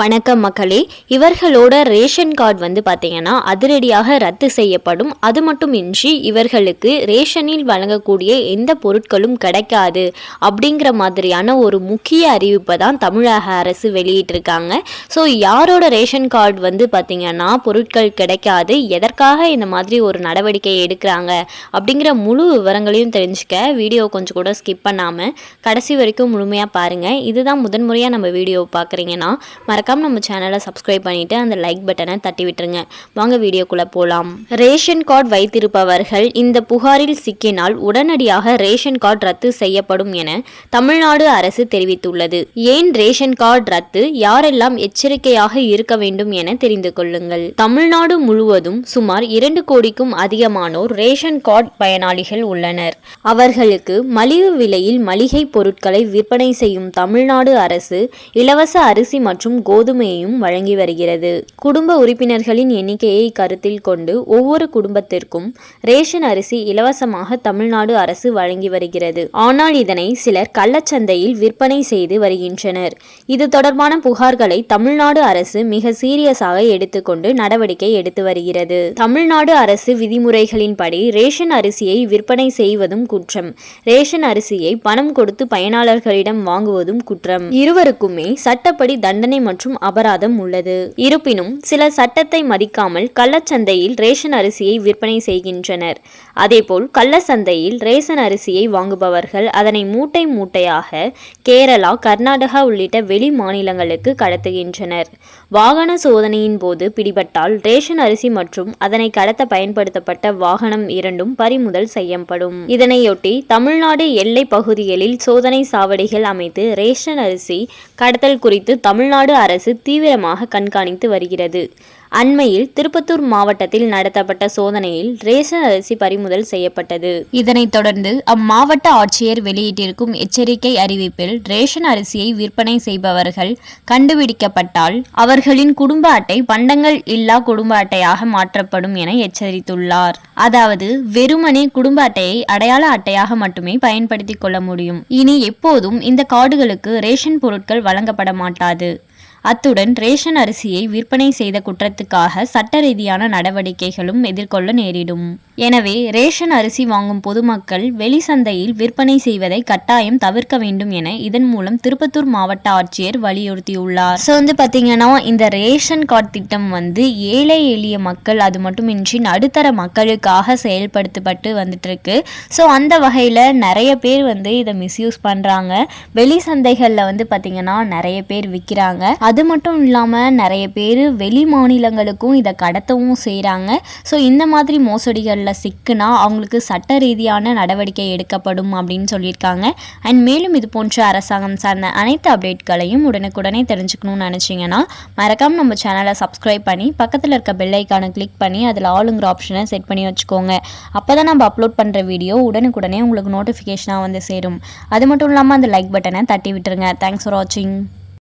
வணக்கம் மக்களே இவர்களோட ரேஷன் கார்டு வந்து பார்த்தீங்கன்னா அதிரடியாக ரத்து செய்யப்படும். அது மட்டுமின்றி இவர்களுக்கு ரேஷனில் வழங்கக்கூடிய எந்த பொருட்களும் கிடைக்காது அப்படிங்கிற மாதிரியான ஒரு முக்கிய அறிவிப்பை தான் தமிழக அரசு வெளியிட்டிருக்காங்க. ஸோ யாரோட ரேஷன் கார்டு வந்து பார்த்தீங்கன்னா பொருட்கள் கிடைக்காது எதற்காக இந்த மாதிரி ஒரு நடவடிக்கை எடுக்கிறாங்க அப்படிங்கிற முழு விவரங்களையும் தெரிஞ்சுக்க வீடியோ கொஞ்சம் கூட ஸ்கிப் பண்ணாமல் கடைசி வரைக்கும் முழுமையாக பாருங்கள் இதுதான் முதன்முறையாக நம்ம வீடியோ பார்க்குறீங்கன்னா மறக்காம நம்ம சேனலை சப்ஸ்கிரைப் பண்ணிவிட்டு அந்த லைக் பட்டனை தட்டி விட்டுருங்க. வாங்க வீடியோக்குள்ளே போகலாம் ரேஷன் கார்டு வைத்திருப்பவர்கள் இந்த புகாரில் சிக்கினால் உடனடியாக ரேஷன் கார்டு ரத்து செய்யப்படும் என தமிழ்நாடு அரசு தெரிவித்துள்ளது. ஏன் ரேஷன் கார்டு ரத்து? யாரெல்லாம் எச்சரிக்கையாக இருக்க வேண்டும் என தெரிந்து கொள்ளுங்கள். தமிழ்நாடு முழுவதும் சுமார் இரண்டு கோடிக்கும் அதிகமானோர் ரேஷன் கார்டு பயனாளிகள் உள்ளனர். அவர்களுக்கு மலிவு விலையில் மளிகை பொருட்களை விற்பனை செய்யும் தமிழ்நாடு அரசு இலவச அரிசி மற்றும் கோதுமையையும் வழங்கி வருகிறது. குடும்ப உறுப்பினர்களின் எண்ணிக்கையை கருத்தில் கொண்டு ஒவ்வொரு குடும்பத்திற்கும் ரேஷன் அரிசி இலவசமாக தமிழ்நாடு அரசு வழங்கி வருகிறது. ஆனால் இதனை சிலர் கள்ளச்சந்தையில் விற்பனை செய்து வருகின்றனர். இது தொடர்பான புகார்களை தமிழ்நாடு அரசு மிக சீரியஸாக எடுத்துக்கொண்டு நடவடிக்கை எடுத்து வருகிறது. தமிழ்நாடு அரசு விதிமுறைகளின்படி ரேஷன் அரிசியை விற்பனை செய்வதும் குற்றம். ரேஷன் அரிசியை பணம் கொடுத்து பயனாளர்களிடம் வாங்குவதும் குற்றம். இருவருக்குமே சட்டப்படி தண்டனை மற்றும் அபராதம் உள்ளது. இருப்பினும் சில சட்டத்தை மதிக்காமல் கள்ளச்சந்தையில் ரேஷன் அரிசியை விற்பனை செய்கின்றனர். அதேபோல் கள்ள சந்தையில் ரேஷன் அரிசியை வாங்குபவர்கள் அதனை மூட்டை மூட்டையாக கேரளா கர்நாடகா உள்ளிட்ட வெளி மாநிலங்களுக்கு கடத்துகின்றனர். வாகன சோதனையின் போது பிடிபட்டால் ரேஷன் அரிசி மற்றும் அதனை கடத்த பயன்படுத்தப்பட்ட வாகனம் இரண்டும் பறிமுதல் செய்யப்படும். இதனையொட்டி தமிழ்நாடு எல்லை பகுதிகளில் சோதனை சாவடிகள் அமைத்து ரேஷன் அரிசி கடத்தல் குறித்து தமிழ்நாடு அரசு தீவிரமாக கண்காணித்து வருகிறது. அண்மையில் திருப்பத்தூர் மாவட்டத்தில் நடத்தப்பட்ட சோதனையில் ரேஷன் அரிசி பறிமுதல் செய்யப்பட்டது. இதனைத் தொடர்ந்து அம்மாவட்ட ஆட்சியர் வெளியிட்டிருக்கும் எச்சரிக்கை அறிவிப்பில் ரேஷன் அரிசியை விற்பனை செய்பவர்கள் கண்டுபிடிக்கப்பட்டால் அவர்களின் குடும்ப அட்டை பண்டங்கள் இல்லா குடும்ப அட்டையாக மாற்றப்படும் என எச்சரித்துள்ளார். அதாவது வெறுமனே குடும்ப அட்டையை அடையாள அட்டையாக மட்டுமே பயன்படுத்திக் கொள்ள முடியும். இனி எப்போதும் இந்த கார்டுகளுக்கு ரேஷன் பொருட்கள் வழங்கப்பட மாட்டாது. அத்துடன் ரேஷன் அரிசியை விற்பனை செய்த குற்றத்துக்காக சட்ட ரீதியான நடவடிக்கைகளும் எதிர்கொள்ள நேரிடும். எனவே ரேஷன் அரிசி வாங்கும் பொதுமக்கள் வெளி சந்தையில் விற்பனை செய்வதை கட்டாயம் தவிர்க்க வேண்டும் என இதன் மூலம் திருப்பத்தூர் மாவட்ட ஆட்சியர் வலியுறுத்தியுள்ளார். ஸோ வந்து பார்த்தீங்கன்னா இந்த ரேஷன் கார்டு திட்டம் வந்து ஏழை எளிய மக்கள் அது மட்டுமின்றி நடுத்தர மக்களுக்காக செயல்படுத்தப்பட்டு வந்துட்டு இருக்கு ஸோ அந்த வகையில் நிறைய பேர் வந்து இதை மிஸ்யூஸ் பண்ணுறாங்க வெளி சந்தைகளில் வந்து பார்த்தீங்கன்னா நிறைய பேர் விற்கிறாங்க அது மட்டும் இல்லாமல் நிறைய பேர் வெளி மாநிலங்களுக்கும் இதை கடத்தவும் செய்கிறாங்க ஸோ இந்த மாதிரி மோசடிகள் மோசடிகளில் சிக்குனா அவங்களுக்கு சட்ட ரீதியான நடவடிக்கை எடுக்கப்படும் அப்படின்னு சொல்லியிருக்காங்க. அண்ட் மேலும் இது போன்ற அரசாங்கம் சார்ந்த அனைத்து அப்டேட்களையும் உடனுக்குடனே தெரிஞ்சுக்கணும்னு நினச்சிங்கன்னா மறக்காமல் நம்ம சேனலை சப்ஸ்கிரைப் பண்ணி பக்கத்தில் இருக்க பெல்லைக்கானை கிளிக் பண்ணி அதில் ஆளுங்கிற ஆப்ஷனை செட் பண்ணி வச்சுக்கோங்க. அப்போ தான் நம்ம அப்லோட் பண்ணுற வீடியோ உடனுக்குடனே உங்களுக்கு நோட்டிஃபிகேஷனாக வந்து சேரும். அது மட்டும் இல்லாமல் அந்த லைக் பட்டனை தட்டி விட்டுருங்க. தேங்க்ஸ் ஃபார் வாட்சிங்